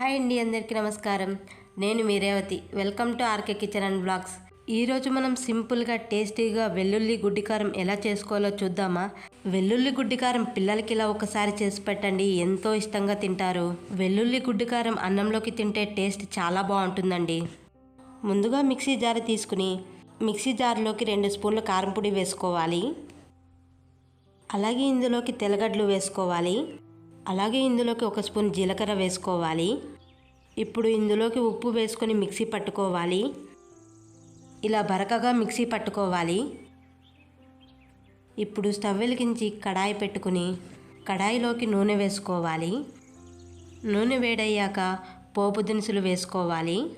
Hi అండి అందరికీ నమస్కారం. నేను మీ Revathi. Welcome to RK kitchen and blogs. ఈరోజు మనం సింపుల్గా టేస్టీగా వెల్లుల్లి గుడ్డికారం ఎలా చేసుకోవాలో చూద్దామా? వెల్లుల్లి గుడ్డికారం పిల్లలకి ఇలా ఒకసారి చేసి పెట్టండి. ఎంతో ఇష్టంగా తింటారు. వెల్లుల్లి గుడ్డికారం అన్నంలోకి తింటే టేస్ట్ చాలా బాగుంటుందండి. ముందుగా మిక్సీ జార్ తీసుకుని మిక్సీ జార్లోకి రెండు స్పూన్ల కారంపొడి వేసుకోవాలి. అలాగే ఇందులోకి తెల్లగడ్డలు వేసుకోవాలి. అలాగే ఇందులోకి ఒక స్పూన్ జీలకర్ర వేసుకోవాలి. ఇప్పుడు ఇందులోకి ఉప్పు వేసుకొని మిక్సీ పట్టుకోవాలి. ఇలా బరకగా మిక్సీ పట్టుకోవాలి. ఇప్పుడు స్టవ్ వెలిగించి కడాయి పెట్టుకుని కడాయిలోకి నూనె వేసుకోవాలి. నూనె వేడయ్యాక పోపు దినుసులు వేసుకోవాలి.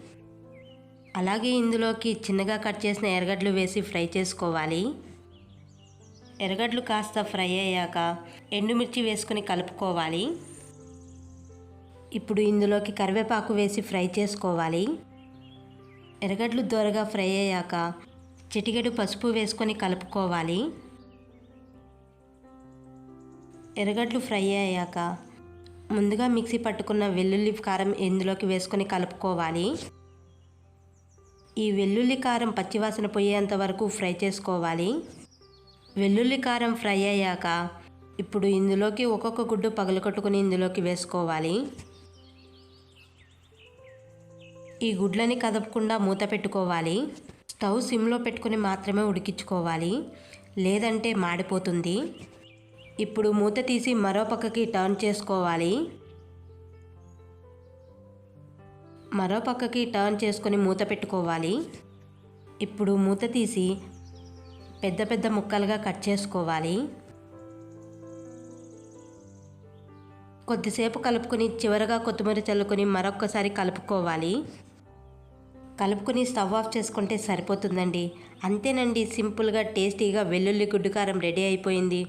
అలాగే ఇందులోకి చిన్నగా కట్ చేసిన ఎర్రగడ్డలు వేసి ఫ్రై చేసుకోవాలి. ఎర్రగడ్డలు కాస్త ఫ్రై అయ్యాక ఎండుమిర్చి వేసుకొని కలుపుకోవాలి. ఇప్పుడు ఇందులోకి కరివేపాకు వేసి ఫ్రై చేసుకోవాలి. ఎర్రగడ్డలు దోరగా ఫ్రై అయ్యాక చిటికెడు పసుపు వేసుకొని కలుపుకోవాలి. ఎర్రగడ్డలు ఫ్రై అయ్యాక ముందుగా మిక్సీ పట్టుకున్న వెల్లుల్లి కారం ఇందులోకి వేసుకొని కలుపుకోవాలి. ఈ వెల్లుల్లి కారం పచ్చివాసన పోయేంత వరకు ఫ్రై చేసుకోవాలి. వెల్లుల్లి కారం ఫ్రై అయ్యాక ఇప్పుడు ఇందులోకి ఒక్కొక్క గుడ్డు పగలగొట్టుకుని ఇందులోకి వేసుకోవాలి. ఈ గుడ్లని కదపకుండా మూత పెట్టుకోవాలి. స్టవ్ సిమ్లో పెట్టుకుని మాత్రమే ఉడికించుకోవాలి. లేదంటే మాడిపోతుంది. ఇప్పుడు మూత తీసి మరో పక్కకి టర్న్ చేసుకోవాలి. మరో పక్కకి టర్న్ చేసుకొని మూత పెట్టుకోవాలి. ఇప్పుడు మూత తీసి పెద్ద పెద్ద ముక్కలుగా కట్ చేసుకోవాలి. కొద్దిసేపు కలుపుకొని చివరగా కొత్తిమీర చల్లుకొని మరొక్కసారి కలుపుకోవాలి. కలుపుకొని స్టవ్ ఆఫ్ చేసుకుంటే సరిపోతుందండి. అంతేనండి సింపుల్గా టేస్టీగా వెల్లుల్లి గుడ్డు కారం రెడీ అయిపోయింది.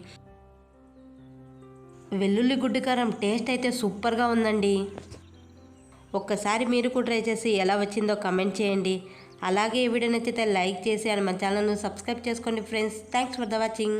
వెల్లుల్లి గుడ్డు కారం టేస్ట్ అయితే సూపర్గా ఉందండి. ఒక్కసారి మీరు కూడా ట్రై చేసి ఎలా వచ్చిందో కమెంట్ చేయండి. అలాగే ఈ వీడియో నచ్చితే లైక్ చేసి అని మన ఛానల్ను సబ్స్క్రైబ్ చేసుకోండి friends. Thanks for the watching